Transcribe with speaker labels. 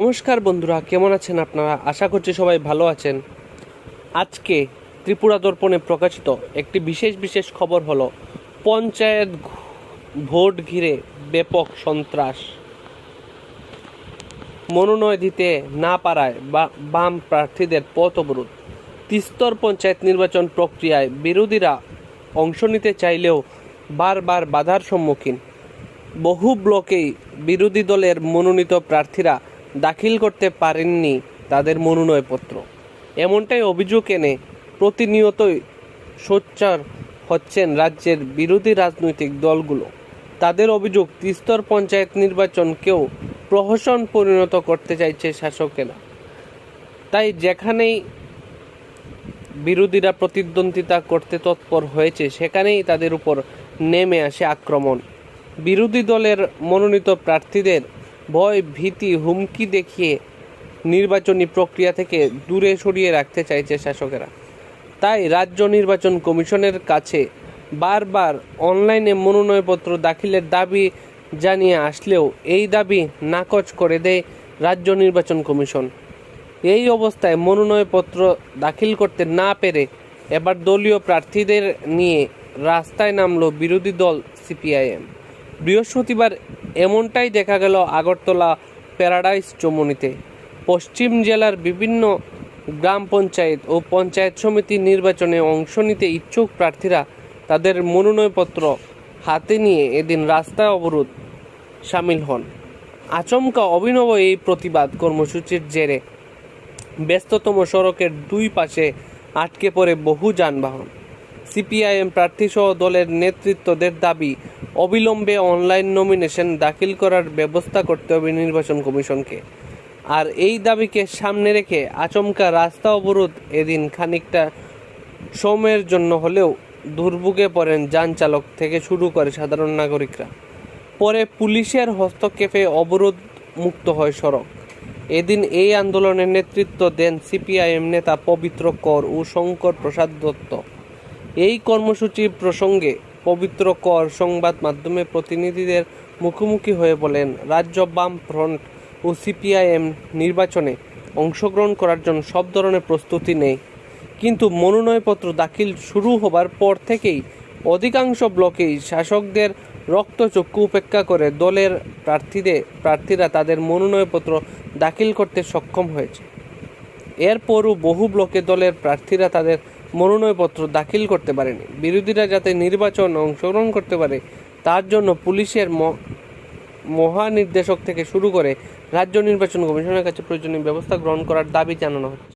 Speaker 1: নমস্কার বন্ধুরা, কেমন আছেন আপনারা? আশা করছি সবাই ভালো আছেন। আজকে ত্রিপুরা দর্পণে প্রকাশিত একটি বিশেষ বিশেষ খবর হলো, পঞ্চায়েত ভোট ঘিরে ব্যাপক সন্ত্রাস। মনোনয় দিতে না পারায় বা বাম প্রার্থীদের পথ অবরোধ। তিস্তর পঞ্চায়েত নির্বাচন প্রক্রিয়ায় বিরোধীরা অংশ নিতে চাইলেও বারবার বাধার সম্মুখীন। বহু ব্লকেই বিরোধী দলের মনোনীত প্রার্থীরা দাখিল করতে পারেননি তাদের মনোনয়নপত্র। এমনটাই অভিযোগ এনে প্রতিনিয়তই সোচ্চার হচ্ছেন রাজ্যের বিরোধী রাজনৈতিক দলগুলো। তাদের অভিযোগ, তিস্তর পঞ্চায়েত নির্বাচনকেও প্রহসন পরিণত করতে চাইছে শাসকেরা। তাই যেখানেই বিরোধীরা প্রতিদ্বন্দ্বিতা করতে তৎপর হয়েছে, সেখানেই তাদের উপর নেমে আসে আক্রমণ। বিরোধী দলের মনোনীত প্রার্থীদের ভয়, ভীতি, হুমকি দেখিয়ে নির্বাচনী প্রক্রিয়া থেকে দূরে সরিয়ে রাখতে চাইছে শাসকেরা। তাই রাজ্য নির্বাচন কমিশনের কাছে বারবার অনলাইনে মনোনয়নপত্র দাখিলের দাবি জানিয়ে আসলেও এই দাবি নাকচ করে দেয় রাজ্য নির্বাচন কমিশন। এই অবস্থায় মনোনয়নপত্র দাখিল করতে না পেরে এবার দলীয় প্রার্থীদের নিয়ে রাস্তায় নামলো বিরোধী দল সিপিআইএম। বৃহস্পতিবার এমনটাই দেখা গেল আগরতলা প্যারাডাইস চমনিতে। পশ্চিম জেলার বিভিন্ন গ্রাম পঞ্চায়েত ও পঞ্চায়েত সমিতি নির্বাচনে অংশ নিতে ইচ্ছুক প্রার্থীরা তাদের মনোনয়নপত্র হাতে নিয়ে এদিন রাস্তা অবরোধ সামিল হন। আচমকা অভিনব এই প্রতিবাদ কর্মসূচির জেরে ব্যস্ততম সড়কের দুই পাশে আটকে পড়ে বহু যানবাহন। সিপিআইএম প্রার্থীসহ দলের নেতৃত্বদের দাবি, অবিলম্বে অনলাইন নমিনেশন দাখিল করার ব্যবস্থা করতে হবে নির্বাচন কমিশনকে। আর এই দাবিকে সামনে রেখে আচমকা রাস্তা অবরোধ এদিন খানিকটা সময়ের জন্য হলেও দুর্ভোগে পড়েন যান চালক থেকে শুরু করে সাধারণ নাগরিকরা। পরে পুলিশের হস্তক্ষেপে অবরোধ মুক্ত হয় সড়ক। এদিন এই আন্দোলনের নেতৃত্ব দেন সিপিআইএম নেতা পবিত্র কর ও শঙ্কর প্রসাদ দত্ত। এই কর্মসূচি প্রসঙ্গে পবিত্র কর সংবাদ মাধ্যমে প্রতিনিধিদের মুখোমুখি হয়ে বলেন, রাজ্য বাম ফ্রন্ট ও সিপিআইএম নির্বাচনে অংশগ্রহণ করার জন্য সব ধরনের প্রস্তুতি নেই। কিন্তু মনোনয়নপত্র দাখিল শুরু হবার পর থেকেই অধিকাংশ ব্লকেই শাসকদের রক্তচক্ষু উপেক্ষা করে দলের প্রার্থীদের, প্রার্থীরা তাদের মনোনয়নপত্র দাখিল করতে সক্ষম হয়েছে। এরপরও বহু ব্লকে দলের প্রার্থীরা তাদের মনোনয়নপত্র দাখিল করতে পারেন। বিরোধীরা যাতে নির্বাচন অংশগ্রহণ করতে পারে, তার জন্য পুলিশের মহানির্দেশক থেকে শুরু করে রাজ্য নির্বাচন কমিশনের কাছে প্রয়োজনীয় ব্যবস্থা গ্রহণ করার দাবি জানানো হচ্ছে।